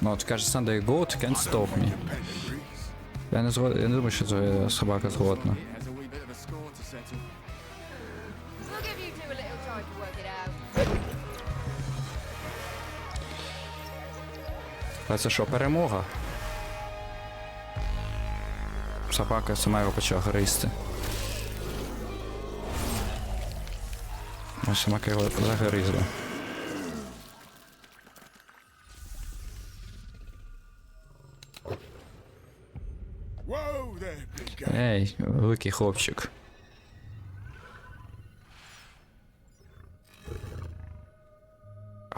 Ну, от каже, Sunday Goat can't stop me. Я не згод... я не думаю, що це собака згодна. А це що, перемога? Собака сама його почала гризти. Ось собака його загризла. Ей, великий хлопчик.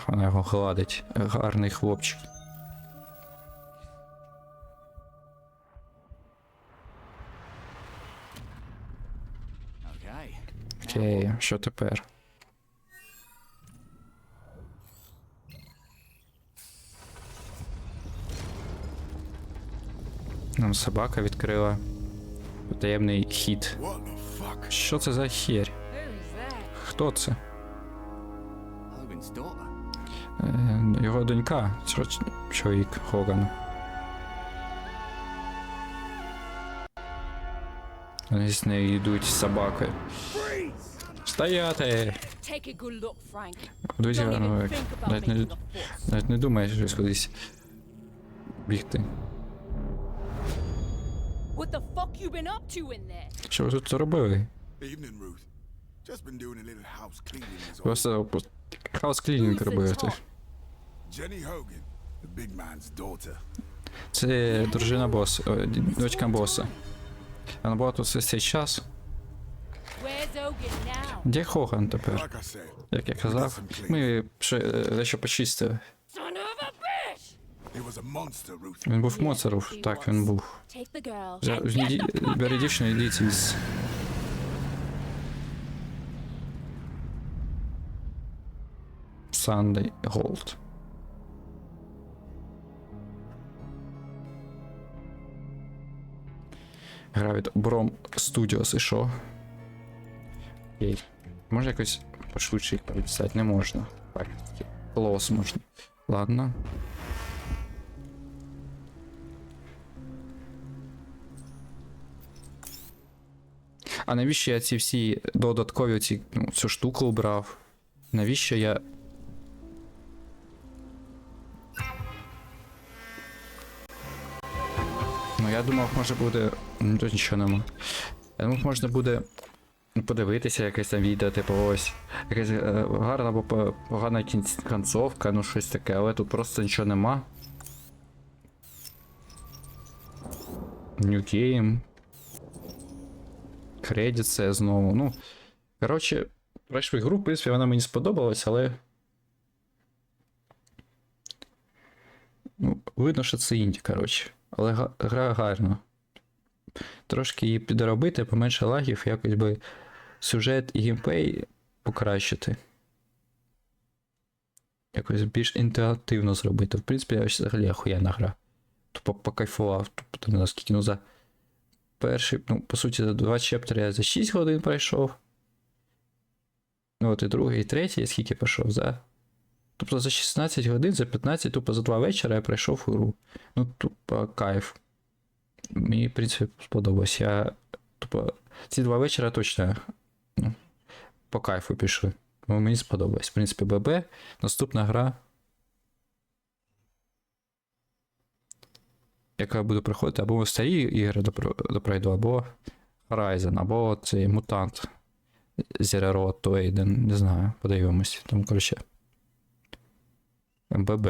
Вона його гладить. Гарний хлопчик. Окей, що тепер? Нам собака відкрила таємний хід. Що це за херь? Хто це? Е, його донька, чо- чоловік Хоган. Вони з нею йдуть з собакою. Стояти! About навіть, не, навіть не думаєш щось кудись бігти. What the fuck you been up to in there? Що ви тут робили? Evening, Ruth. Just been doing a little house cleaning. Просто хаос клінінг top? Jenny Hogan, the big man's daughter. Це дружина боса, о, д- дочка боса. Вона була тут весь цей час. Where's Hogan now? Де Хоган тепер? Like I said, Як я казав, ми ще е, дещо почистили. Він був моцаром, так він був. Бери дівчину, йдіть з. Sunday Gold. Гра від Бром Studios і що? Окей. Може якось пошвидше їх переписати? Не можна. Так, лос можна. Ладно. А навіщо я ці всі додаткові ці, ну, цю штуку обрав? Навіщо я. Ну, я думав, може буде. Ну, тут нічого нема. Я думав, можна буде подивитися якесь там відео, типу ось. Якась е, гарна або погана кінць- концовка, ну щось таке, але тут просто нічого нема. New Game. Кредит це знову. Ну. Коротше, пройшли гру, в принципі, вона мені сподобалась, але. Ну, видно, що це інді, коротше. Але гра гарна. Трошки її підробити, поменше лагів, якось би сюжет і геймплей покращити. Якось більш інтерактивно зробити. В принципі, я взагалі охуєнна гра. Тупо покайфував. Тупо там не знаю, скільки ну за перший, ну, по суті, за два чептери я за 6 годин пройшов. Ну, от і другий, і третій, я скільки пройшов за. Тобто за 16 годин, за 15, тупо за два вечора я пройшов гру. Ну, тупо кайф. Мені, в принципі, сподобалось. Я. Тупо, ці два вечора точно ну, по кайфу пішли. Мені сподобалось. В принципі, ББ. Наступна гра. Яка буде приходити або старі ігри допройду, або Horizon, або цей мутант. Zero Road to не знаю, подивимось. Там, коротше. МББ.